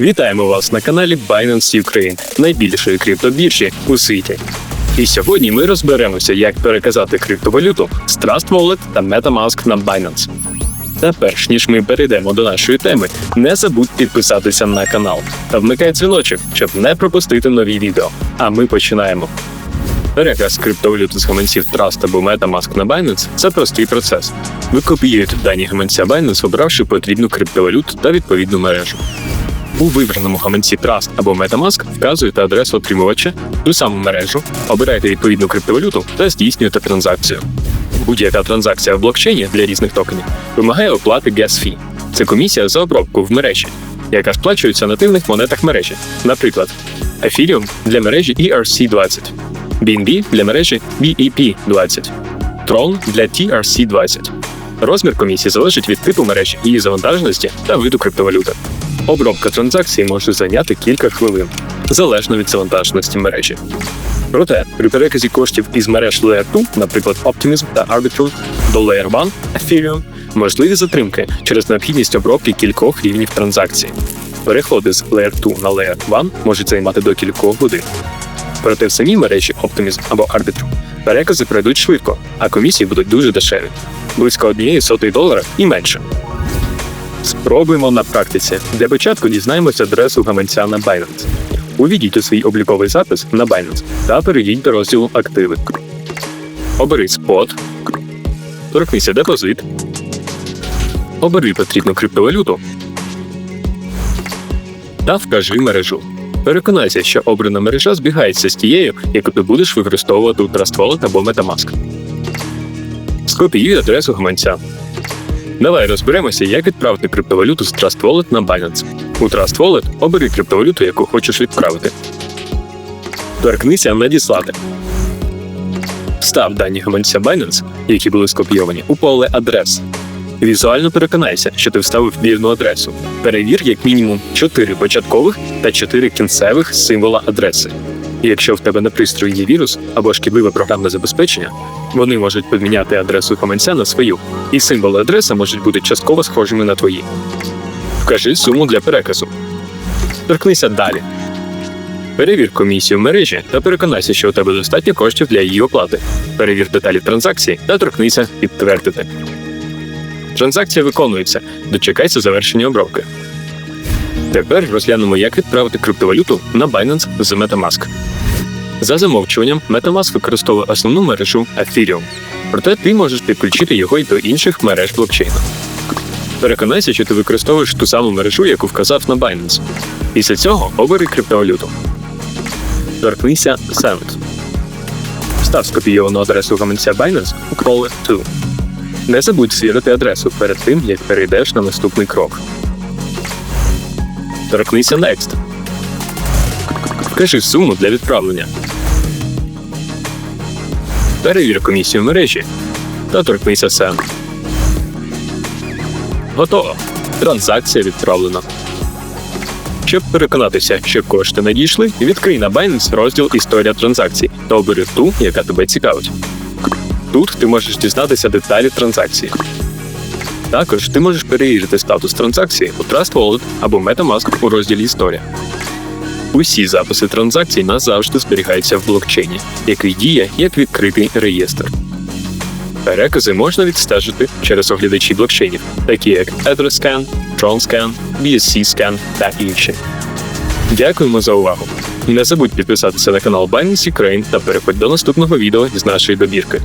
Вітаємо вас на каналі Binance Ukraine, найбільшої криптобіржі у світі. І сьогодні ми розберемося, як переказати криптовалюту з Trust Wallet та MetaMask на Binance. Та перш ніж ми перейдемо до нашої теми, не забудь підписатися на канал та вмикай дзвіночок, щоб не пропустити нові відео. А ми починаємо. Переказ криптовалюти з гаманців Trust або MetaMask на Binance – це простий процес. Ви копіюєте дані гаманця Binance, обравши потрібну криптовалюту та відповідну мережу. У вибраному гаманці Trust або MetaMask вказуєте адресу отримувача, ту саму мережу, обираєте відповідну криптовалюту та здійснюєте транзакцію. Будь-яка транзакція в блокчейні для різних токенів вимагає оплати gas fee. Це комісія за обробку в мережі, яка сплачується на нативних монетах мережі, наприклад, Ethereum для мережі ERC20, BNB для мережі BEP20, Tron для TRC20. Розмір комісії залежить від типу мережі, її завантаженості та виду криптовалюти. Обробка транзакції може зайняти кілька хвилин, залежно від завантаженості мережі. Проте при переказі коштів із мереж Layer 2, наприклад, Optimism та Arbitrum, до Layer 1 Ethereum, можливі затримки через необхідність обробки кількох рівнів транзакцій. Переходи з Layer 2 на Layer 1 можуть займати до кількох годин. Проте в самій мережі Optimism або Arbitrum перекази пройдуть швидко, а комісії будуть дуже дешеві близько однієї сотої долара і менше. Спробуємо на практиці. Для початку дізнаємося адресу гаманця на Binance. Увійдіть у свій обліковий запис на Binance та перейдіть до розділу Активи. Обери спот. Торкнися депозит. Обери потрібну криптовалюту. Та вкажи мережу. Переконайся, що обрана мережа збігається з тією, яку ти будеш використовувати у Trust Wallet або MetaMask. Скопіюй адресу гаманця. Давай розберемося, як відправити криптовалюту з Trust Wallet на Binance. У Trust Wallet обери криптовалюту, яку хочеш відправити. Торкнися надіслати. Встав дані гаманця Binance, які були скопійовані, у поле адрес. Візуально переконайся, що ти вставив вірну адресу. Перевір як мінімум 4 початкових та 4 кінцевих символа адреси. І якщо в тебе на пристрої є вірус або шкідливе програмне забезпечення, вони можуть поміняти адресу гаманця на свою, і символи адреси можуть бути частково схожими на твої. Вкажи суму для переказу. Торкнися далі. Перевір комісію в мережі та переконайся, що у тебе достатньо коштів для її оплати. Перевір деталі транзакції та торкнися підтвердити. Транзакція виконується. Дочекайся завершення обробки. Тепер розглянемо, як відправити криптовалюту на Binance з MetaMask. За замовчуванням, MetaMask використовує основну мережу Ethereum. Проте ти можеш підключити його й до інших мереж блокчейну. Переконайся, що ти використовуєш ту саму мережу, яку вказав на Binance. Після цього обери криптовалюту. Торкнися Send. Встав скопійовану адресу гаманця Binance у поле To. Не забудь звірити адресу перед тим, як перейдеш на наступний крок. Торкнися Next. Вкажи суму для відправлення. Перевір комісію мережі та торкнися Send. Готово. Транзакція відправлена. Щоб переконатися, що кошти надійшли, відкрий на Binance розділ Історія транзакцій та обери ту, яка тебе цікавить. Тут ти можеш дізнатися деталі транзакції. Також ти можеш перевірити статус транзакції у Trust Wallet або MetaMask у розділі Історія. Усі записи транзакцій назавжди зберігаються в блокчейні, який діє як відкритий реєстр. Перекази можна відстежити через оглядачі блокчейнів, такі як AddressScan, TronScan, BSC-Scan та інші. Дякуємо за увагу! Не забудь підписатися на канал Binance Ukraine та переходь до наступного відео з нашої добірки.